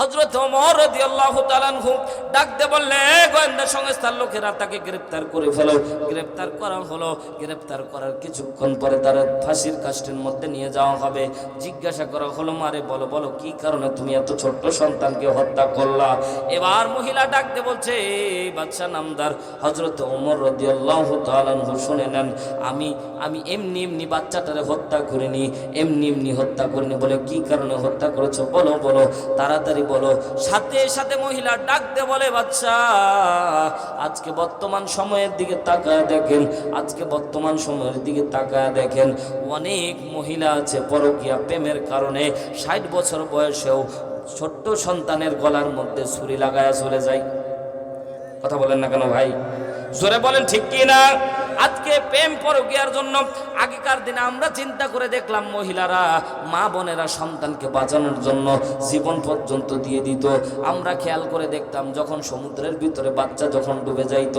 হজরত ওমর রাদিয়াল্লাহু তাআলা আনহু ডাক দিয়ে বললে গোয়েন্দা সংস্থার লোকেরা তাকে গ্রেপ্তার করে ফেলো। গ্রেপ্তার করা হলো। গ্রেপ্তার করার কিছুক্ষণ পরে তারা ফাঁসির কাষ্টের মধ্যে নিয়ে যাওয়া হবে। জিজ্ঞাসা করা হলো, মারে, বলো বলো, কি কারণে তুমি এত ছোট্ট সন্তানকে হত্যা করলা? এবার মহিলা ডাক দিয়ে বলছে এই বাদশা নামদার হজরত ওমর রাদিয়াল্লাহু তাআলা আনহু, শুনে নেন। আমি আমি এমনি এমনি বাচ্চাটারে হত্যা করিনি, এমনি এমনি হত্যা করিনি বলে কি কারণে হত্যা করেছ? বলো বলো, তাড়াতাড়ি বলো, সাথে সাথে মহিলা ডাক দে বলে, বাচ্চা, আজকে বর্তমান সময়ের দিকে তাকায় দেখেন, আজকে বর্তমান সময়ের দিকে তাকায় দেখেন, অনেক মহিলা আছে পরকীয়া প্রেমের কারণে ষাট বছর বয়সেও ছোট্ট সন্তানের গলার মধ্যে ছুরি লাগায়া চলে যায়। কথা বলেন না কেন ভাই? জোরে বলেন, ঠিক কি না? আজকে প্রেম পরকিয়ার জন্য আগেকার দিনে আমরা চিন্তা করে দেখলাম মহিলারা, মা বোনেরা সন্তানকে বাঁচানোর জন্য জীবন পর্যন্ত দিয়ে দিত। আমরা খেয়াল করে দেখতাম যখন সমুদ্রের ভিতরে বাচ্চা যখন ডুবে যাইত,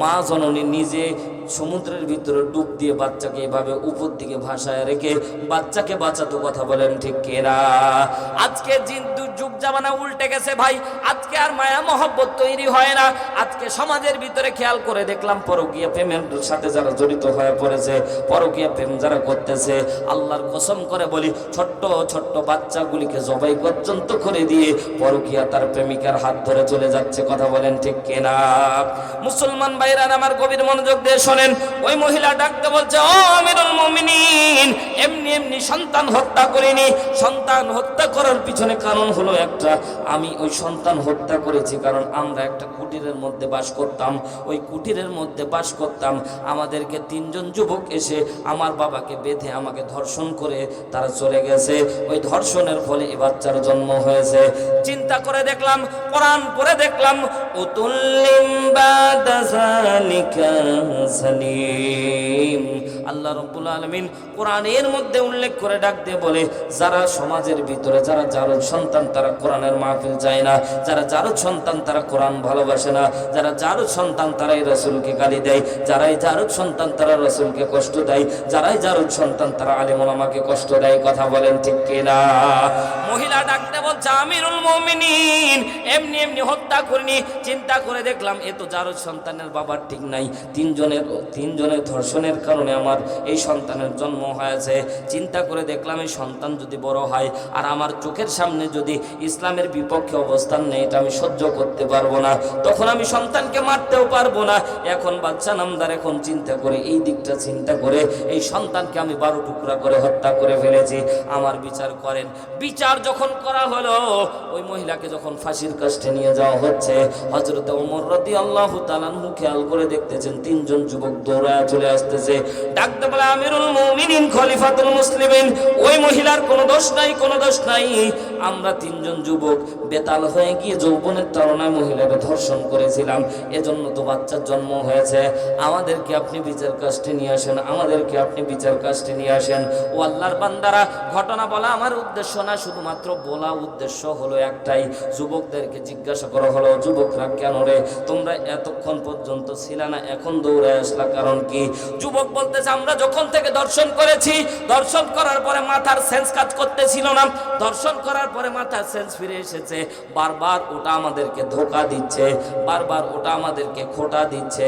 মা জননী নিজে সমুদ্রের ভিতরে ডুব দিয়ে বাচ্চাকে এভাবে উপর দিকে ভাসায় রেখে বাচ্চাকে বাঁচাতো কথা বলেন ঠিক কেরা আজকে জামানা উল্টে গেছে, ভাই। আজকে আর মায়া মহব্বত তৈরি হয় না। আজকে সমাজের ভিতরে খেয়াল করে দেখলাম পরকীয়া প্রেমের সাথে যারা জড়িত হয়ে পড়েছে, পরকীয়া প্রেম যারা করতেছে, আল্লাহর কসম করে বলি, ছোট্ট ছোট্ট বাচ্চাগুলিকে জবাই পর্যন্ত করে দিয়ে পরকীয়া তার প্রেমিকার হাত ধরে চলে যাচ্ছে, কথা বলেন ঠিক কেনা? মুসলমান ভাইরা আমার গভীর মনোযোগ দিয়ে শোনেন। ওই মহিলা ডাকতে বলছে, ও আমিরুল মুমিনিন! এমনি এমনি সন্তান হত্যা করিনি। সন্তান হত্যা করার পিছনে কারণ হলো একটা, আমি ওই সন্তান হত্যা করেছি, কারণ আমরা একটা কুটিরের মধ্যে বাস করতাম। ওই কুটিরের মধ্যে বাস করতাম, আমাদেরকে তিনজন যুবক এসে আমার বাবাকে বেঁধে আমাকে ধর্ষণ করে তারা চলে গেছে। ওই ধর্ষণের ফলে এ বাচ্চার জন্ম হয়েছে। চিন্তা করে দেখলাম, কোরআন পড়ে দেখলাম আল্লাহ রব্বুল আলমিন কোরআনের মধ্যে উল্লেখ করে ডাক দিয়ে বলে, যারা সমাজের ভিতরে, যারা জারদ সন্তান, তারা কোরআনের মাহফিল যায় না। যারা জারদ সন্তান, তারা কোরআন ভালোবাসে না। যারা জারদ সন্তান, তারাই রসুলকে গালি দেয়। যারাই জারদ সন্তান, তারা রসুলকে কষ্ট দেয়। যারাই জারদ সন্তান, তারা আলিমুলামাকে কষ্ট দেয়। কথা বলেন ঠিক কিনা? মহিলা ডাকতে বলছে, আমিরুল মুমিনিন, এমনি এমনি হত্যা করিনি। চিন্তা করে দেখলাম, এ তো জারদ সন্তানের বাবার ঠিক নাই। তিনজনের তিনজনের ধর্ষণের কারণে আমার এই সন্তানের জন্ম হয়েছে। চিন্তা করে দেখলাম, এই সন্তান যদি বড় হয়, আর আমার চোখের সামনে যদি ইসলামের বিপক্ষে অবস্থান নেই, এটা আমি সহ্য করতে পারব না। তখন আমি সন্তানকে মারতেও পারব না। এখন বাচ্চা নামদার এখন চিন্তা করে, এই দিকটা চিন্তা করে, এই সন্তানকে আমি বারো টুকরা করে হত্যা করে ফেলেছি। আমার বিচার করেন। বিচার যখন করা হলো, ওই মহিলাকে যখন ফাঁসির কাষ্টে নিয়ে যাওয়া হচ্ছে হজরত ওমর রদি আল্লাহ তালানহু খেয়াল করে দেখতেছেন তিনজন যুবক দৌড়ায় চলে আসতেছে। ডাকতে বলে, আমিরুল মুমিনিন, খলিফাতুল মুসলিমিন। ওই মহিলার কোনো দোষ নাই, কোনো দোষ নাই। আমরা তিনজন যুবক বেতাল হয়ে গিয়ে যৌবনের তাড়নায় মহিলাকে ধর্ষণ করেছিলাম। এজন্য তো বাচ্চার জন্ম হয়েছে। আমাদেরকে আপনি বিচার কাস্টে নিয়ে আসেন, আমাদেরকে আপনি বিচার কাস্টে নিয়ে আসেন। ও আল্লাহর বান্দারা, ঘটনা বলা আমার উদ্দেশ্য না, শুধুমাত্র বলা উদ্দেশ্য হলো একটাই। যুবকদেরকে জিজ্ঞাসা করা হলো যুবকরা কেন রে? তোমরা এতক্ষণ পর্যন্ত ছিল না, এখন দৌড়ে আসলা কারণ কি? যুবক বলতেছে, আমরা যখন থেকে দর্শন করেছি, দর্শন করার পরে মাথার সেন্স কাজ করতেছিল না। দর্শন করার পরে মাথার সেন্স ফিরে এসেছে। বারবার ওটা আমাদেরকে ধোকা দিচ্ছে, বারবার ওটা আমাদেরকে খোটা দিচ্ছে।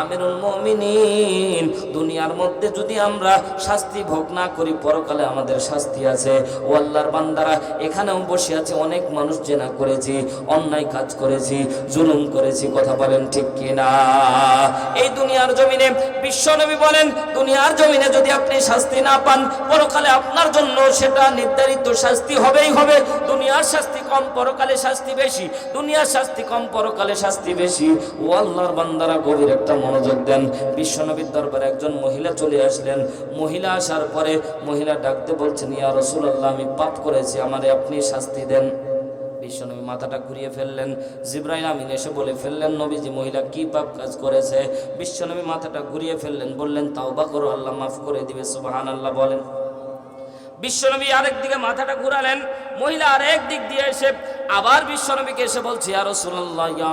আমিরুল মমিনিন, দুনিয়ার মধ্যে যদি আমরা শাস্তি ভোগ না করি, পরকালে আমাদের শাস্তি আছে। ও আল্লাহর বান্দারা, এখানেও বসে আছে, অনেক মানুষ জেনা করেছি, অন্যায় কাজ করেছি। জুলুম করেছি, কথা বলেন ঠিক কিনা? এই দুনিয়ার জমিনে বিশ্বনবী বলেন, দুনিয়ার জমিনে যদি আপনি শাস্তি না পান, পরকালে আপনার জন্য সেটা নির্ধারিত শাস্তি হবেই হবে। দুনিয়ার শাস্তি কম, পরকালে শাস্তি বেশি। দুনিয়ার শাস্তি কম, পরকালে শাস্তি বেশি। ও আল্লাহর বান্দারা গভীর একটা মনোযোগ দেন। বিশ্বনবীর দরবারে একজন মহিলা চলে আসলেন। মহিলা আসার পরে মহিলা ডাকতে বলছেন, ইয়া রসুল্লাহ আমি পাপ করেছি, আমারে আপনি শাস্তি দেন। বিশ্বনবী মাথাটা ঘুরিয়ে ফেললেন। জিব্রাইল আমিন এসে বলে, ফেললেন নবীজি, মহিলা কি পাপ কাজ করেছে? বিশ্বনবী মাথাটা ঘুরিয়ে ফেললেন, বললেন, তাওবা করো, আল্লাহ মাফ করে দিবে সুবাহান আল্লাহ বলেন। বিশ্বনবী আরেক দিকে মাথাটা ঘুরালেন, মহিলা আরেক দিক দিয়ে এসে আবার বিশ্বনবীকে এসে বলছি আর রসুল্লাহ ইয়া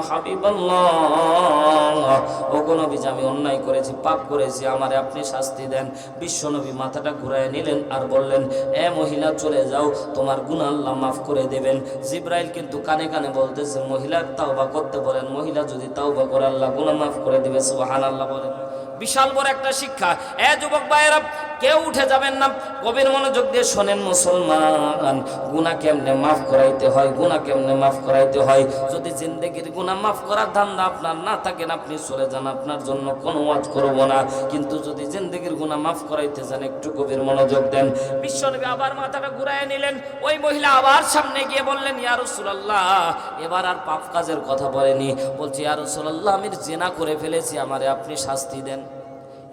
আমি অন্যায় করেছি, পাপ করেছি, আমারে আপনি শাস্তি দেন। বিশ্বনবী মাথাটা ঘুরায় নিলেন আর বললেন, এ মহিলা, চলে যাও, তোমার গুণ আল্লাহ মাফ করে দেবেন। জিব্রাইল কিন্তু কানে কানে বলতেছে, মহিলার তাওবা করতে বলেন, মহিলা যদি তাওবা করে, আল্লাহ গুণ মাফ করে দিবে সুবহান আল্লাহ বলেন। বিশাল বড় একটা শিক্ষা। এ যুবক ভাইয়েরা কেউ উঠে যাবেন না। কবির মনোযোগ দিয়ে শোনেন মুসলমান গুণা কেমনে মাফ করাইতে হয় গুণা কেমনে মাফ করাইতে হয়? যদি জিন্দগির গুণা মাফ করার ধান্দা আপনার না থাকেন আপনি চলে যান, আপনার জন্য কোনো ওয়াজ করব না। কিন্তু যদি জিন্দগির গুণা মাফ করাইতে যান, একটু কবির মনোযোগ দেন। বিশ্বনবী আবার মাথাটা ঘুরায় নিলেন। ওই মহিলা আবার সামনে গিয়ে বললেন, ইয়া রাসূলুল্লাহ, এবার আর পাপ কাজের কথা বলেনি। বলছি, ইয়া রাসূলুল্লাহ, আমি জেনা করে ফেলেছি, আমারে আপনি শাস্তি দেন।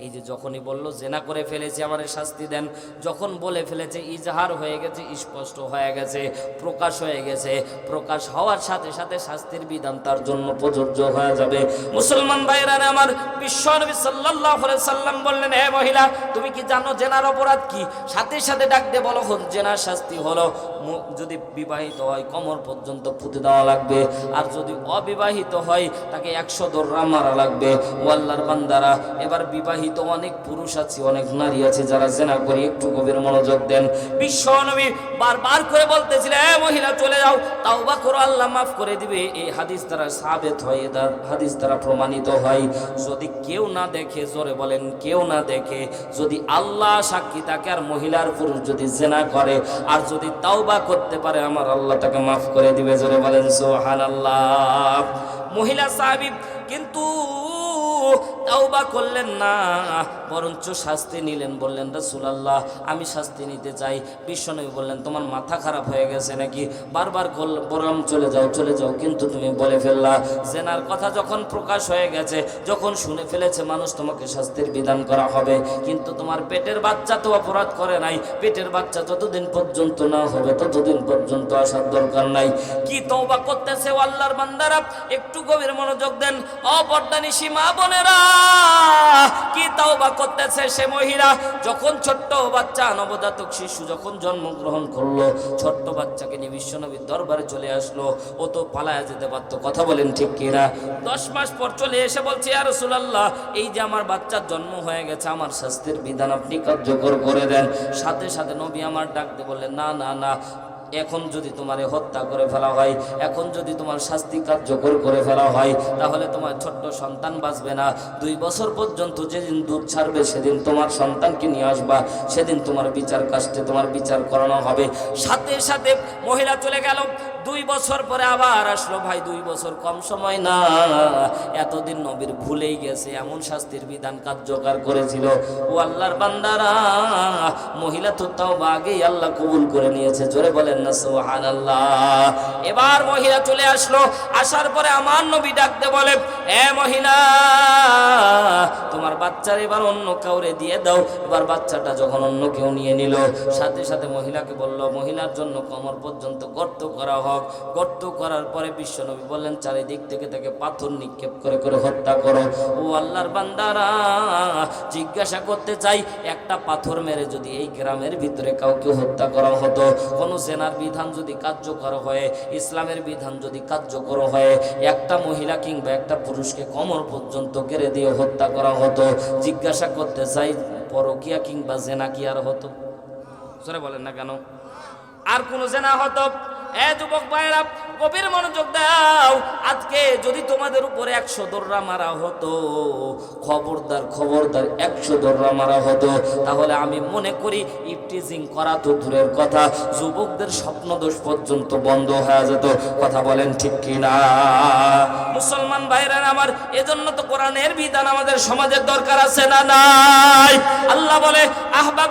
এই যে যখনই বলল, জেনা করে ফেলেছি, আমারে শাস্তি দেন। যখন বলে ফেলেছে, ইজহার হয়ে গেছে, স্পষ্ট হয়ে গেছে, প্রকাশ হয়ে গেছে। প্রকাশ হওয়ার সাথে সাথে শাস্তির বিধান তার জন্য প্রযোজ্য হয়ে যাবে। মুসলমান ভাইরা আমার বিশ্বনবী আলাইহি সাল্লাম বললেন, হে মহিলা, তুমি কি জানো জেনার অপরাধ কি? সাথে সাথে ডাক দিয়ে বলো জেনার শাস্তি হলো। যদি বিবাহিত হয়, কমর পর্যন্ত পুঁতে দেওয়া লাগবে। আর যদি অবিবাহিত হয়, তাকে একশো দোররা মারা লাগবে। ও আল্লাহর বান্দারা, এবার বিবাহিত অনেক পুরুষ আছে, অনেক নারী আছে, যারা জেনা করে একটু গভীর মনোযোগ দেন। বিশ্ব নবী বারবার করে বলতেছিলেন, এ মহিলা, চলে যাও। তাওবা করো, আল্লাহ মাফ করে দিবে। এই হাদিস দ্বারা সাবেত হয় এটা হাদিস দ্বারা প্রমাণিত হয়। যদি কেউ না দেখে, জোরে বলেন, কেউ না দেখে, যদি আল্লাহ সাক্ষী তাকে আর মহিলার পুরুষ যদি জেনা করে, আর যদি তাওবা করতে পারে, আমার আল্লাহ তাকে মাফ করে দিবে, জোরে বলেন সোহান আল্লাহ মহিলা সাহাবি, কিন্তু তাওবা করলেন না, বরঞ্চ শাস্তি নিলেন। বললেন, রাসূলুল্লাহ, আমি শাস্তি নিতে চাই। বিশ্বনবী বললেন, তোমার মাথা খারাপ হয়ে গেছে নাকি? বারবার বললাম, চলে যাও চলে যাও। কিন্তু তুমি বলে ফেললা, জেনার কথা যখন প্রকাশ হয়ে গেছে, যখন শুনে ফেলেছে মানুষ, তোমাকে শাস্তির বিধান করা হবে। কিন্তু তোমার পেটের বাচ্চা তো অপরাধ করে নাই। পেটের বাচ্চা যতদিন পর্যন্ত না হবে, ততদিন পর্যন্ত আসার দরকার নাই। কি তওবা করতেছে আল্লাহর বান্দারা? একটু গভীর মনোযোগ দেন। অপর্দানি সীমা বোনেরা দশ মাস পর চলে এসে বলছে আর এই যে আমার বাচ্চার জন্ম হয়ে গেছে, আমার শাস্তির বিধান আপনি কার্যকর করে দেন। সাথে সাথে নবী আমার ডাকতে বললেন, না না না এখন যদি তোমার হত্যা করে ফেলা হয়, এখন যদি তোমার শাস্তি কার্যকর করে ফেলা হয়, তাহলে তোমার ছোট্ট সন্তান বাঁচবে না। দুই বছর পর্যন্ত যেদিন দুধ ছাড়বে, সেদিন তোমার সন্তানকে নিয়ে আসবা। সেদিন তোমার বিচার কাস্টে তোমার বিচার করানো হবে। সাথে সাথে মহিলা চলে গেল। দুই বছর পরে আবার আসলো, ভাই, দুই বছর কম সময় না। এতদিন নবীর ভুলেই গেছে, এমন শাস্তির বিধান কার্যকর করেছিল। ও আল্লাহর বান্দারা, মহিলা তো তাও আগেই আল্লাহ কবুল করে নিয়েছে। জোরে বলেন না সোহান আল্লাহ এবার মহিলা চলে আসলো, আসার পরে আমার নবী ডাকতে বলে, এ মহিলা, তোমার বাচ্চার এবার অন্য কাউরে দিয়ে দাও। এবার বাচ্চাটা যখন অন্য কেউ নিয়ে নিল, সাথে সাথে মহিলাকে বলল, মহিলার জন্য কমর পর্যন্ত গর্ত করা হোক গর্ত করার পরে বিশ্বনবী বললেন, চারিদিক থেকে তাকে পাথর নিক্ষেপ করে করে হত্যা করো। ও আল্লাহর বান্দারা, জিজ্ঞাসা করতে চাই, একটা পাথর মেরে যদি এই গ্রামের ভিতরে কাউকে হত্যা করা হতো, কোনো সেনার বিধান যদি কার্যকর হয়, ইসলামের বিধান যদি কার্যকর হয়, একটা মহিলা কিংবা একটা পুরুষকে কমর পর্যন্ত কেড়ে দিয়ে হত্যা করা হতো। জিজ্ঞাসা করতে চাই, পরকিয়া কিংবা জেনা কি আর হতো? সরে বলেন না কেন? আর কোন জেনা হতো? এ যুবক ভাইরা গভীর মনোযোগ দাও। আজকে যদি তোমাদের উপরে একশো দোররা মারা হতো, খবরদার খবরদার একশো দোররা মারা হতো, তাহলে আমি মনে করি ইফটিজিং করা তো দূরের কথা। যুবকদের স্বপ্ন দোষ পর্যন্ত বন্ধ হয়ে যেত। কথা বলেন ঠিক কিনা? মুসলমান ভাইরা আমার এজন্য তো কোরআনের বিধান আমাদের সমাজের দরকার আছে না নাই? আল্লাহ বলে আহবাব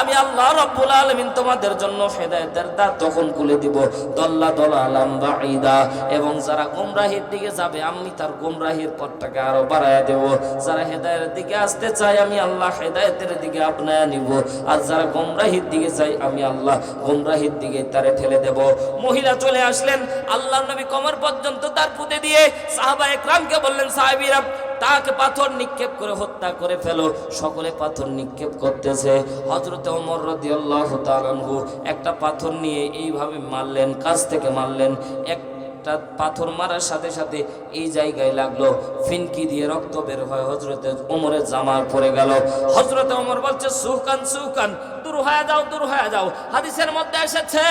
আমি আল্লাহ রব্বুল আলামিন তোমাদের জন্য হেদায়েতের দ্বার তখন খুলে দিব, দল্লা দলালাম বাঈদা। এবং যারা গোমরাহির দিকে যাবে, আমি তার গোমরাহির পথটাকে আরও বাড়ায়া দেব। যারা হেদায়েতের দিকে আসতে চায়, আমি আল্লাহ হেদায়েতের দিকে আপনায়া নিব। আর যারা গোমরাহির দিকে চাই আমি আল্লাহ গোমরাহির দিকে তারে ঠেলে দেব। মহিলা চলে আসলেন আল্লাহ নবী কমর পর্যন্ত তার পুঁতে দিয়ে সাহাবা একরামকে বললেন, সাহাবীরা তাকে পাথর নিক্ষেপ করে হত্যা করে ফেলো। সকলে পাথর নিক্ষেপ করতেছে। হজরত অমর রদি আল্লাহ তালু একটা পাথর নিয়ে এইভাবে মারলেন, কাছ থেকে মারলেন। এক একটা পাথর মারার সাথে সাথে এই জায়গায় লাগল। ফিনকি দিয়ে রক্ত বের হয় হজরতে ওমরের জামার পরে গেল। হজরতে ওমর বলছে, সুকান সুকান, দূর হয়ে যাও, দূর হয়ে যাও। হাদিসের মধ্যে এসেছে,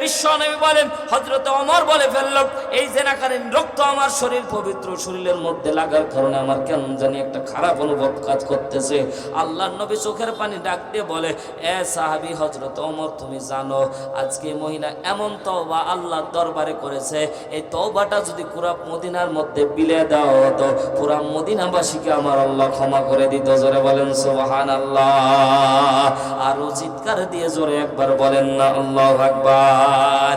বিশ্ব নবী বলেন হজরতে ওমর বলে ফেলল, এই জেনাকারীন রক্ত আমার শরীর পবিত্র শরীরের মধ্যে লাগার কারণে আমার কেমন জানি একটা খারাপ অনুভব কাজ করতেছে। আল্লাহ নবী চোখের পানি ডাক দিয়ে বলে, এ সাহাবি হজরত ওমর তুমি জানো, আজকে মহিলা এমন তওবা আল্লাহর দরবারে করেছে। এই তওবাটা যদি পুরা মদিনার মধ্যে বিলে দেওয়া হতো। পুরা মদিনাবাসীকে আমার আল্লাহ ক্ষমা করে দিত। জোরে বলেন সুবহান আল্লাহ আরও চিৎকার দিয়ে জোরে একবার বলেন না, আল্লাহ আকবার।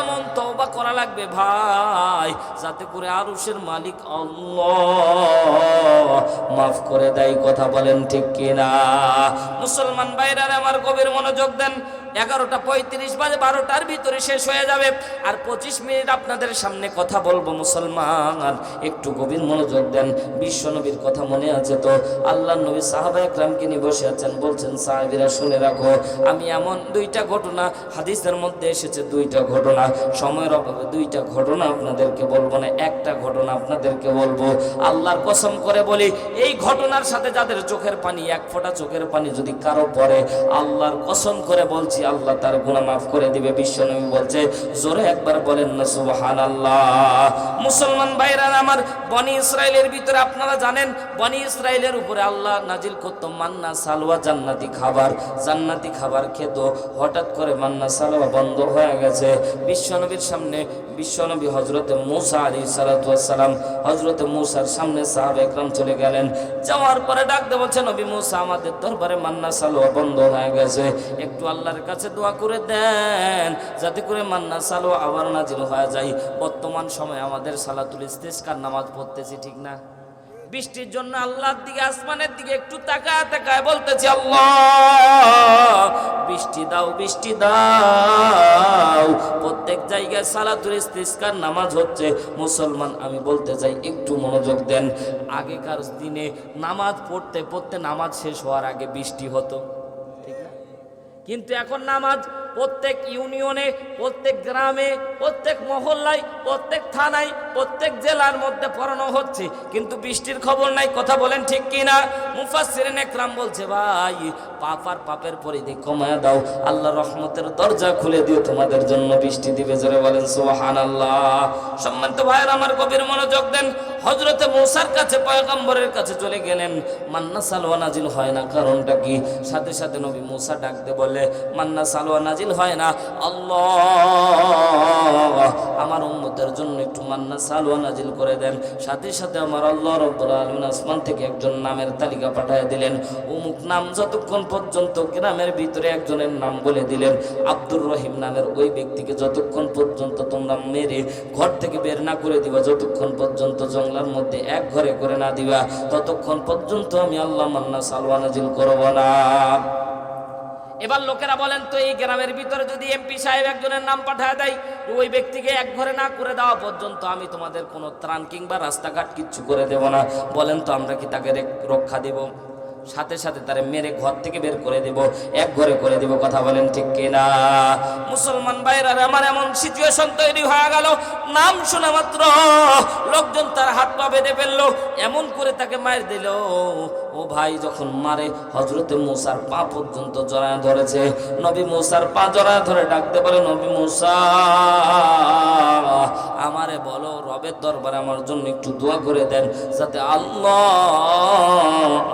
এমন তওবা করা লাগবে ভাই, যাতে করে আরুষের মালিক আল্লাহ মাফ করে দেয়। কথা বলেন ঠিক কিনা? মুসলমান ভাইরা আমার গভীর মনোযোগ দেন। এগারোটা পঁয়ত্রিশ বাজে, বারোটার ভিতরে শেষ হয়ে যাবে। আর পঁচিশ মিনিট আপনাদের সামনে কথা বলব মুসলমান। একটু গভীর মনোযোগ দেন, বিশ্ব নবীর কথা মনে আছে তো? আল্লাহ নবী সাহাবা একরামকে নিয়ে বসে আছেন, বলছেন, সাহাবিরা শুনে রাখো, আমি এমন দুইটা ঘটনা, হাদিসের মধ্যে এসেছে দুইটা ঘটনা, সময়ের অভাবে দুইটা ঘটনা আপনাদেরকে বলব না, একটা ঘটনা আপনাদেরকে বলব। আল্লাহর কসম করে বলি, এই ঘটনার সাথে যাদের চোখের পানি, এক ফোঁটা চোখের পানি যদি কারও পড়ে, আল্লাহর কসম করে বলছি আল্লাহ তার গুণা মাফ করে দিবে। বিশ্বনবী বলছে, জোরে একবার বলেন না সুবহান আল্লাহ মুসলমান ভাইরা, আমার বনি ইসরায়েলের ভিতরে আপনারা জানেন, বনি ইসরায়েলের উপরে আল্লাহ নাজিল করতো মান্না সালোয়া জান্নাতি খাবার। জান্নাতি খাবার খেত, হঠাৎ করে মান্না সালোয়া বন্ধ হয়ে গেছে। বিশ্বনবীর সামনে বিশ্বনবী হজরতে মুসা আলী সালাতাম হজরতে মুসার সামনে সাহাব একরাম চলে গেলেন। যাওয়ার পরে ডাকতে বলছে, নবী মুসা, আমাদের দরবারে মান্না সালোয়া বন্ধ হয়ে গেছে। একটু আল্লাহর কাছে দোয়া করে দেন, যাতে করে মান্না সালোয়া আবার নাজিল হয়ে যায়। বর্তমান সময় আমাদের সালাতুল ইস্তেস্কার নামাজ পড়তেছি, ঠিক না? বৃষ্টির জন্য আল্লাহর দিকে, আসমানের দিকে একটু তাকায় তাকায় বলতেছি, আল্লাহ! বৃষ্টি দাও বৃষ্টি দাও। প্রত্যেক জায়গায় সালাতুল ইস্তিস্কার নামাজ হচ্ছে। মুসলমান, আমি বলতে চাই, একটু মনোযোগ দেন। আগেকার দিনে নামাজ পড়তে পড়তে নামাজ শেষ হওয়ার আগে বৃষ্টি হতো। ঠিক না? কিন্তু এখন নামাজ প্রত্যেক ইউনিয়নে, প্রত্যেক গ্রামে, প্রত্যেক মহল্লায়, প্রত্যেক থানায়, প্রত্যেক জেলার মধ্যে পড়ানো হচ্ছে। কিন্তু বৃষ্টির খবর নাই, কথা বলেন ঠিক কি না মুফাসসিরিন একরাম বলছে, ভাই, পাপ আর পাপের পরিধি কমায় দাও। আল্লাহ রহমতের দরজা খুলে দিও, তোমাদের জন্য বৃষ্টি দিবে। জোরে বলেন, সুবহানাল্লাহ। সম্মানিত ভাইয়ের, আমার গভীর মনোযোগ দেন। হজরতে মৌসার কাছে, পয়গম্বরের কাছে চলে গেলেন। মান্না সালোয়া নাজিল হয় না, কারণটা কি? সাথে সাথে নবী মৌসা ডাকতে বলে মান্না সালোয়া নাজিল হয় না। আল্লাহ, আমার উম্মতের জন্য একটু মান্না সালোয়া নাজিল করে দেন। সাথে সাথে আমার আল্লাহ রব্বুল আলামিন আসমান থেকে একজন নামের তালিকা পাঠিয়ে দিলেন। অমুক নাম যতক্ষণ পর্যন্ত গ্রামের ভিতরে একজনের নাম বলে দিলেন। আব্দুর রহিম নামের ওই ব্যক্তিকে যতক্ষণ পর্যন্ত তোমরা মেরে ঘর থেকে বের না করে দিবা, যতক্ষণ পর্যন্ত জঙ্গলার মধ্যে এক ঘরে করে না দিবা। ততক্ষণ পর্যন্ত আমি আল্লাহ মান্না সালওয়া নাজিল করব না। এবার লোকেরা বলেন, তো এই গ্রামের ভিতরে যদি এমপি সাহেব একজনের নাম পাঠায় দেয় ওই ব্যক্তিকে এক ঘরে না করে দেওয়া পর্যন্ত আমি তোমাদের কোনো ত্রাণ কিংবা রাস্তাঘাট কিচ্ছু করে দেব না। বলেন তো আমরা কি তাকে রক্ষা দেব? সাথে সাথে তারে মেরে ঘর থেকে বের করে দেব, এক ঘরে করে দেব, কথা বলেন ঠিক কিনা? মুসলমান ভাইরা আমার এমন সিচুয়েশন তৈরি হয়ে গেল, নাম শোনা মাত্র লোকজন তার হাত পা বেঁধে ফেলল, এমন করে তাকে মার দিল। ও ভাই, যখন মারে হজরতে মুসার পা পর্যন্ত জড়ায় ধরেছে, নবী মুসার পা জড়ায় ধরে ডাকতে পারে নবী মুসা, আমারে বলো, রবের দরবারে আমার জন্য একটু দোয়া করে দেন, যাতে আল্লাহ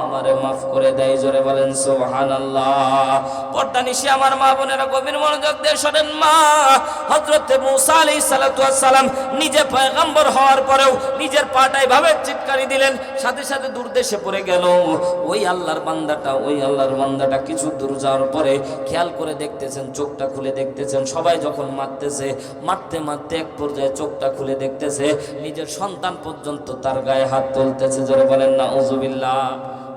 আমারে মাফ করে দেয়, জোরে বলেন সোহান আল্লাহ পর্দা নিশি আমার মা বোনেরা গভীর মনোযোগ দিয়ে শোনেন মা। হজরতে মুসা আলী নিজে পয়গম্বর হওয়ার পরেও নিজের পাটাই ভাবে চিৎকারি দিলেন, সাথে সাথে দূর দেশে পড়ে গেল। ওই আল্লাহর বান্দাটা, ওই আল্লাহর বান্দাটা কিছু দূর যাওয়ার পরে খেয়াল করে দেখতেছেন, চোখটা খুলে দেখতেছেন, সবাই যখন মারতেছে, মারতে মারতে এক পর্যায়ে চোখটা খুলে দেখতেছে, নিজের সন্তান পর্যন্ত তার গায়ে হাত তুলতেছে, জোরে বলেন না উজুবিল্লাহ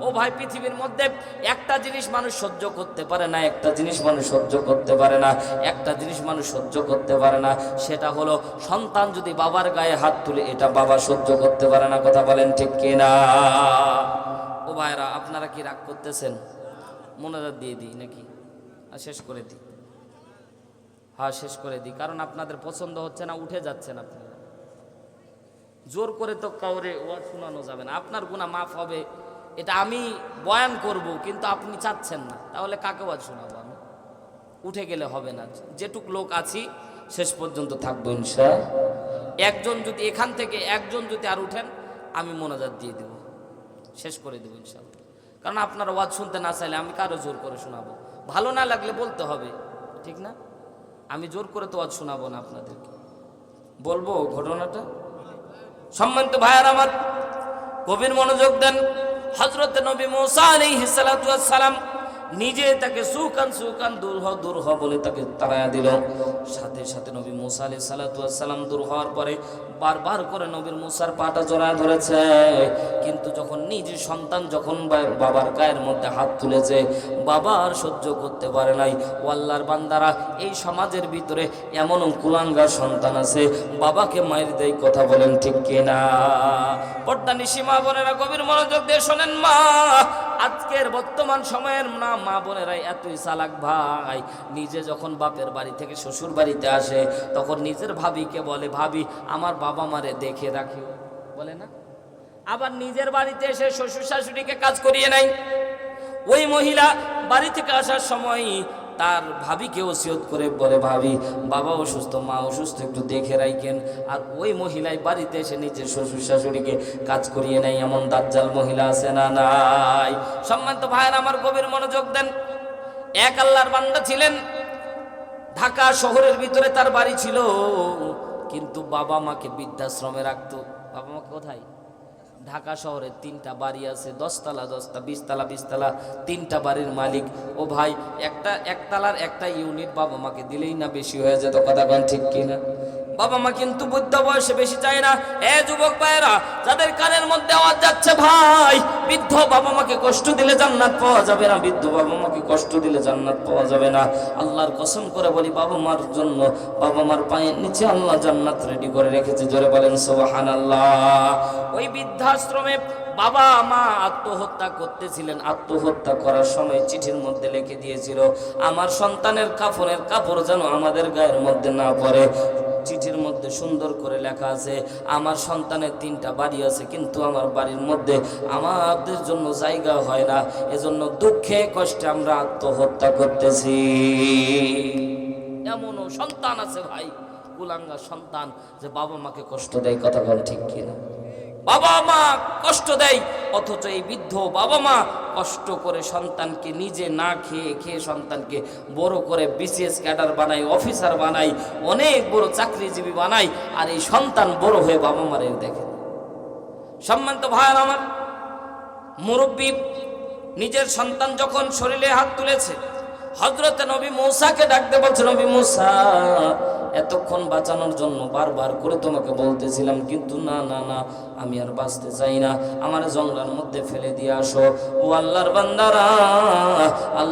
ও ভাই, পৃথিবীর মধ্যে একটা জিনিস মানুষ সহ্য করতে পারে না, একটা জিনিস মানুষ সহ্য করতে পারে না, একটা জিনিস মানুষ সহ্য করতে পারে না, সেটা হলো সন্তান যদি বাবার গায়ে হাত তুলে, এটা বাবা সহ্য করতে পারে না, কথা বলেন ঠিক কিনা? ও ভাইরা, আপনারা কি রাগ করতেছেন? মনোজাত দিয়ে দিই নাকি? শেষ করে দিই। হ্যাঁ শেষ করে দিই, কারণ আপনাদের পছন্দ হচ্ছে না, উঠে যাচ্ছেন আপনারা জোর করে তো কাউরে ওয়াজ শোনানো যাবে না, আপনার গুণা মাফ হবে এটা আমি বয়ান করব, কিন্তু আপনি চাচ্ছেন না। তাহলে কাকে ওয়াজ শোনাবো আমি? উঠে গেলে হবে না। যেটুক লোক আছি, শেষ পর্যন্ত থাকব ইনশা একজন যদি এখান থেকে একজন যদি আর উঠেন, আমি মোনাজাত দিয়ে দেব। শেষ করে দেবো ইনশাল্লাহ কারণ আপনারা ওয়াজ শুনতে না চাইলে আমি কারও জোর করে শোনাবো। ভালো না লাগলে বলতে হবে, ঠিক না? আমি জোর করে তো ওয়াজ শোনাবো না আপনাদেরকে। বলব ঘটনাটা? সম্মানিত ভাইয়ার আমার গভীর মনোযোগ দেন। হজরত নবী মুসা আলাইহিস সালাতু ওয়াস সালাম নিজে তাকে সুকান সুকান দূর হ দূর হ বলে তাকে তাড়ায়া দিল। সাথে সাথে নবী মুসা ওয়াস সালাম দূর হওয়ার পরে বারবার করে নবীর মুসার পাটা জড়ায় ধরেছে। কিন্তু যখন নিজের সন্তান যখন বাবার গায়ের মধ্যে হাত তুলেছে বাবা আর সহ্য করতে পারে নাই। ও আল্লাহর বান্দারা, এই সমাজের ভিতরে এমন কুলাঙ্গার সন্তান আছে, বাবাকে মায়ের দেয় কথা বলেন ঠিক কিনা? পর্দা নিশিমা বোনেরা গভীর মনোযোগ দিয়ে শোনেন মা আজকের বর্তমান সময়ের না, মা বোনেরাই এতই চালাক ভাই। নিজে যখন বাপের বাড়ি থেকে শ্বশুর বাড়িতে আসে, তখন নিজের ভাবিকে বলে, ভাবি, আমার বাবা মারে দেখে রাখিও। বলে না? আবার নিজের বাড়িতে এসে শ্বশুর শাশুড়িকে কাজ করিয়ে নাই ওই মহিলা বাড়ি থেকে আসার সময় তার ভাবিকে ওসিয়ত করে বলে, ভাবি, বাবা অসুস্থ, মা অসুস্থ, একটু দেখে রাখেন। আর ওই মহিলাই বাড়িতে এসে নিজের শ্বশুর শাশুড়িকে কাজ করিয়ে নেয়, এমন দাজ্জাল মহিলা আছে না নাই? সম্মানিত ভাইয়ের, আমার গভীর মনোযোগ দেন। এক আল্লাহর বান্দা ছিলেন, ঢাকা শহরের ভিতরে তার বাড়ি ছিল, কিন্তু বাবা মাকে বৃদ্ধাশ্রমে রাখতো। বাবা মা কোথায়? ঢাকা শহরে তিনটা বাড়ি আছে, দশতলা দশতা বিশতলা বিশতলা, তিনটা বাড়ির মালিক। ও ভাই, একটা, একতলার একটা ইউনিট বাবা মাকে দিলেই না বেশি হয়ে যেত, কথা ঠিক কিনা? বাবা মা কিন্তু বুদ্ধ বয়সে বেশি চায় না। এ যুবক ভাইয়েরা, যাদের কানের মধ্যে আওয়াজ যাচ্ছে, ভাই, বৃদ্ধ বাবা মাকে কষ্ট দিলে জান্নাত পাওয়া যাবে না, বৃদ্ধ বাবা মাকে কষ্ট দিলে জান্নাত পাওয়া যাবে না। আল্লাহর কসম করে বলি, বাবা মার জন্য, বাবা মার পায়ের নিচে আল্লাহ জান্নাত রেডি করে রেখেছে। জোরে বলেন সোবাহান আল্লাহ ওই বৃদ্ধাশ্রমে বাবা মা আত্মহত্যা করতেছিলেন। আত্মহত্যা করার সময় চিঠির মধ্যে লিখে দিয়েছিল, আমার সন্তানের কাফনের কাপড় যেন আমাদের গায়ের মধ্যে না পড়ে। চিঠির মধ্যে সুন্দর করে লেখা আছে, আমার সন্তানের তিনটা বাড়ি আছে, কিন্তু আমার বাড়ির মধ্যে আমাদের জন্য জায়গা হয় না। এজন্য দুঃখে কষ্টে আমরা আত্মহত্যা করতেছি। এমনও সন্তান আছে ভাই কুলাঙ্গা সন্তান, যে বাবা মাকে কষ্ট দেয়, কথা বলে ঠিক কিনা? বাবা মা কষ্ট দেয়, অথচ এই বৃদ্ধ বাবা মা কষ্ট করে সন্তানকে নিজে না খেয়ে খেয়ে সন্তানকে বড় করে বিসিএস ক্যাডার বানাই অফিসার বানাই অনেক বড় চাকরিজীবী বানাই আর এই সন্তান বড় হয়ে বাবা মারে দেখে। সম্মানিত ভাই আমার, মুরব্বী, নিজের সন্তান যখন শরীরে হাত তুলেছে হজরতে নবী মৌসাকে ডাকতে বলছে, নবী মৌসা এতক্ষণ বাঁচানোর জন্য বারবার করে তোমাকে বলতেছিলাম, কিন্তু না না না, আমি আর বাঁচতে চাই না। আমার জঙ্গলার মধ্যে ফেলে দিয়ে আসো। ও আল্লাহর বান্দারা, আল্লাহ